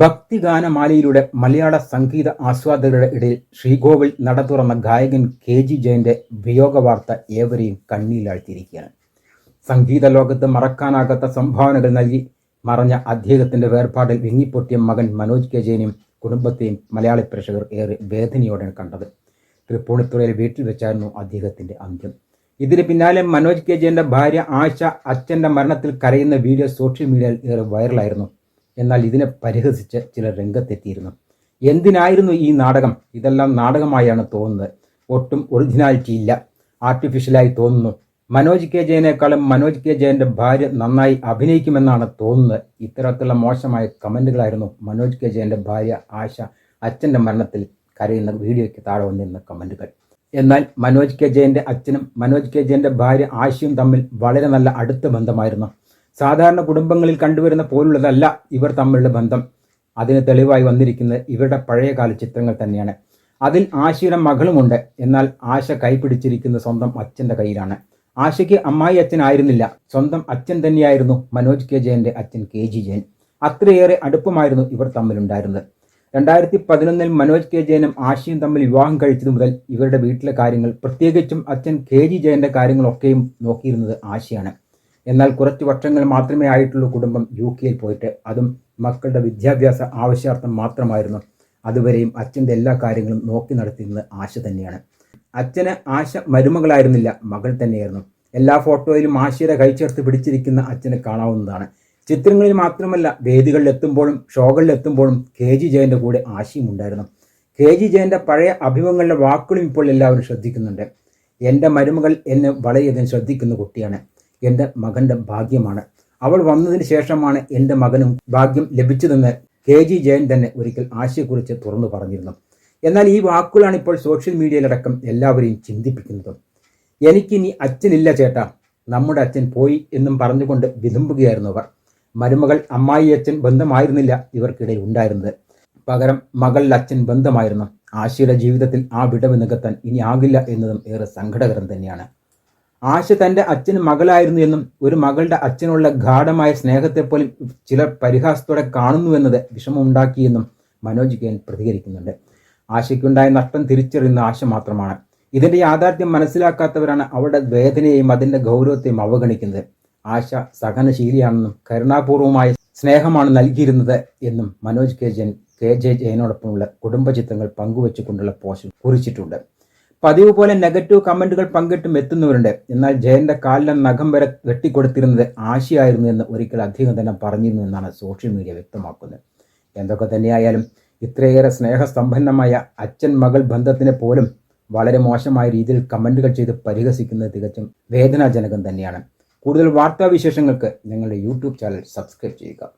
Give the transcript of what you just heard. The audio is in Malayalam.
ഭക്തിഗാനമാലയിലൂടെ മലയാള സംഗീത ആസ്വാദകരുടെ ഇടയിൽ ശ്രീകോവിൽ നട തുറന്ന ഗായകൻ കെ ജി ജയന്റെ വിയോഗ വാർത്ത ഏവരെയും കണ്ണീലാഴ്ത്തിയിരിക്കുകയാണ് സംഗീത ലോകത്ത് മറക്കാനാകാത്ത സംഭാവനകൾ നൽകി മറഞ്ഞ അദ്ദേഹത്തിന്റെ വേർപാടിൽ വിങ്ങിപ്പൊട്ടിയ മകൻ മനോജ് കെ ജയനെയും കുടുംബത്തെയും മലയാളി പ്രേക്ഷകർ ഏറെ വേദനയോടെയാണ് കണ്ടത്. തൃപ്പൂണിത്തുറയിൽ വീട്ടിൽ വെച്ചായിരുന്നു അദ്ദേഹത്തിന്റെ അന്ത്യം. ഇതിന് പിന്നാലെ മനോജ് കെ ജയന്റെ ഭാര്യ ആശ അച്ഛന്റെ മരണത്തിൽ കരയുന്ന വീഡിയോ സോഷ്യൽ മീഡിയയിൽ ഏറെ വൈറലായിരുന്നു. എന്നാൽ ഇതിനെ പരിഹസിച്ച് ചില രംഗത്തെത്തിയിരുന്നു. എന്തിനായിരുന്നു ഈ നാടകം? ഇതെല്ലാം നാടകമായാണ് തോന്നുന്നത്. ഒട്ടും ഒറിജിനാലിറ്റി ഇല്ല. ആർട്ടിഫിഷ്യലായി തോന്നുന്നു. മനോജ് കെ ജയനേക്കാളും മനോജ് കെ ജയന്റെ ഭാര്യ നന്നായി അഭിനയിക്കുമെന്നാണ് തോന്നുന്നത്. ഇത്തരത്തിലുള്ള മോശമായ കമന്റുകളായിരുന്നു മനോജ് കെ ജയന്റെ ഭാര്യ ആശ അച്ഛന്റെ മരണത്തിൽ കരയുന്ന വീഡിയോയ്ക്ക് താഴെ വന്നിരുന്ന കമന്റുകൾ. എന്നാൽ മനോജ് കെ ജയന്റെ അച്ഛനും മനോജ് കെ ജയന്റെ ഭാര്യ ആശയും തമ്മിൽ വളരെ നല്ല അടുത്ത ബന്ധമായിരുന്നു. സാധാരണ കുടുംബങ്ങളിൽ കണ്ടുവരുന്ന പോലുള്ളതല്ല ഇവർ തമ്മിലുള്ള ബന്ധം. അതിന് തെളിവായി വന്നിരിക്കുന്നത് ഇവരുടെ പഴയകാല ചിത്രങ്ങൾ തന്നെയാണ്. അതിൽ ആശയുടെ മകളുമുണ്ട്. എന്നാൽ ആശ കൈപിടിച്ചിരിക്കുന്ന സ്വന്തം അച്ഛന്റെ കയ്യിലാണ്. ആശയ്ക്ക് അമ്മായി അച്ഛനായിരുന്നില്ല സ്വന്തം അച്ഛൻ തന്നെയായിരുന്നു മനോജ് കെ ജയന്റെ അച്ഛൻ കെ ജി ജയൻ. അത്രയേറെ അടുപ്പമായിരുന്നു ഇവർ തമ്മിലുണ്ടായിരുന്നത്. രണ്ടായിരത്തി പതിനൊന്നിൽ മനോജ് കെ ജയനും ആശയും തമ്മിൽ വിവാഹം കഴിച്ചതു മുതൽ ഇവരുടെ വീട്ടിലെ കാര്യങ്ങൾ പ്രത്യേകിച്ചും അച്ഛൻ കെ ജി ജയന്റെ കാര്യങ്ങളൊക്കെയും നോക്കിയിരുന്നത് ആശയാണ്. എന്നാൽ കുറച്ച് വർഷങ്ങൾ മാത്രമേ ആയിട്ടുള്ളൂ കുടുംബം യു കെയിൽ പോയിട്ട്. അതും മക്കളുടെ വിദ്യാഭ്യാസ ആവശ്യാർത്ഥം മാത്രമായിരുന്നു. അതുവരെയും അച്ഛന്റെ എല്ലാ കാര്യങ്ങളും നോക്കി നടത്തിയിരുന്നത് ആശ തന്നെയാണ്. അച്ഛന് ആശ മരുമകളായിരുന്നില്ല മകൾ തന്നെയായിരുന്നു. എല്ലാ ഫോട്ടോയിലും ആശയുടെ കൈ ചേർത്ത് പിടിച്ചിരിക്കുന്ന അച്ഛനെ കാണാവുന്നതാണ്. ചിത്രങ്ങളിൽ മാത്രമല്ല വേദികളിൽ എത്തുമ്പോഴും ഷോകളിൽ എത്തുമ്പോഴും കെ ജി ജയന്റെ കൂടെ ആശയും ഉണ്ടായിരുന്നു. കെ ജി ജയന്റെ പഴയ അഭിമുഖങ്ങളുടെ വാക്കുകളും ഇപ്പോൾ എല്ലാവരും ശ്രദ്ധിക്കുന്നുണ്ട്. എന്റെ മരുമകൾ എന്നെ വളരെയധികം ശ്രദ്ധിക്കുന്ന കുട്ടിയാണ്. എന്റെ മകന്റെ ഭാഗ്യമാണ്. അവൾ വന്നതിന് ശേഷമാണ് എന്റെ മകനും ഭാഗ്യം ലഭിച്ചതെന്ന് കെ ജി ജയൻ തന്നെ ഒരിക്കൽ ആശയെക്കുറിച്ച് തുറന്നു പറഞ്ഞിരുന്നു. എന്നാൽ ഈ വാക്കുകളാണ് ഇപ്പോൾ സോഷ്യൽ മീഡിയയിലടക്കം എല്ലാവരെയും ചിന്തിപ്പിക്കുന്നത്. എനിക്കിനി അച്ഛനില്ല ചേട്ടാ. നമ്മുടെ അച്ഛൻ പോയി എന്നും പറഞ്ഞുകൊണ്ട് വിതുമ്പുകയായിരുന്നു അവർ. മരുമകൾ അമ്മായി അച്ഛൻ ബന്ധമായിരുന്നില്ല ഇവർക്കിടയിൽ ഉണ്ടായിരുന്നത്. പകരം മകളിൽ അച്ഛൻ ബന്ധമായിരുന്നു. ആശയുടെ ജീവിതത്തിൽ ആ വിടവ് നികത്താൻ ഇനി ആകില്ല എന്നതും ഏറെ സങ്കടകരം തന്നെയാണ്. ആശ തന്റെ അച്ഛന് മകളായിരുന്നു എന്നും ഒരു മകളുടെ അച്ഛനുള്ള ഗാഠമായ സ്നേഹത്തെ പോലും ചിലർ പരിഹാസത്തോടെ കാണുന്നുവെന്നത് വിഷമമുണ്ടാക്കിയെന്നും മനോജ് കെൻ പ്രതികരിക്കുന്നുണ്ട്. ആശയ്ക്കുണ്ടായ നഷ്ടം തിരിച്ചറിയുന്ന ആശ മാത്രമാണ്. ഇതിന്റെ യാഥാർത്ഥ്യം മനസ്സിലാക്കാത്തവരാണ് അവരുടെ വേദനയെയും അതിന്റെ ഗൗരവത്തെയും അവഗണിക്കുന്നത്. ആശ സഹനശീലിയാണെന്നും കരുണാപൂർവമായ സ്നേഹമാണ് നൽകിയിരുന്നത് എന്നും Manoj K Jayan K J ജയനോടൊപ്പമുള്ള കുടുംബ ചിത്രങ്ങൾ പങ്കുവച്ചുകൊണ്ടുള്ള പോസ്റ്റ് കുറിച്ചിട്ടുണ്ട്. പതിവ് പോലെ നെഗറ്റീവ് കമന്റുകൾ പങ്കിട്ടും എത്തുന്നവരുണ്ട്. എന്നാൽ ജയന്റെ കാലിലെ നഖം വരെ വെട്ടിക്കൊടുത്തിരുന്നത് ആശയായിരുന്നു എന്ന് ഒരിക്കൽ അദ്ദേഹം തന്നെ പറഞ്ഞിരുന്നു എന്നാണ് സോഷ്യൽ മീഡിയ വ്യക്തമാക്കുന്നത്. എന്തൊക്കെ തന്നെയായാലും ഇത്രയേറെ സ്നേഹസമ്പന്നമായ അച്ഛൻ മകൾ ബന്ധത്തിനെ പോലും വളരെ മോശമായ രീതിയിൽ കമന്റുകൾ ചെയ്ത് പരിഹസിക്കുന്നത് തികച്ചും വേദനാജനകം തന്നെയാണ്. കൂടുതൽ വാർത്താവിശേഷങ്ങൾക്ക് ഞങ്ങളുടെ യൂട്യൂബ് ചാനൽ സബ്സ്ക്രൈബ് ചെയ്യുക.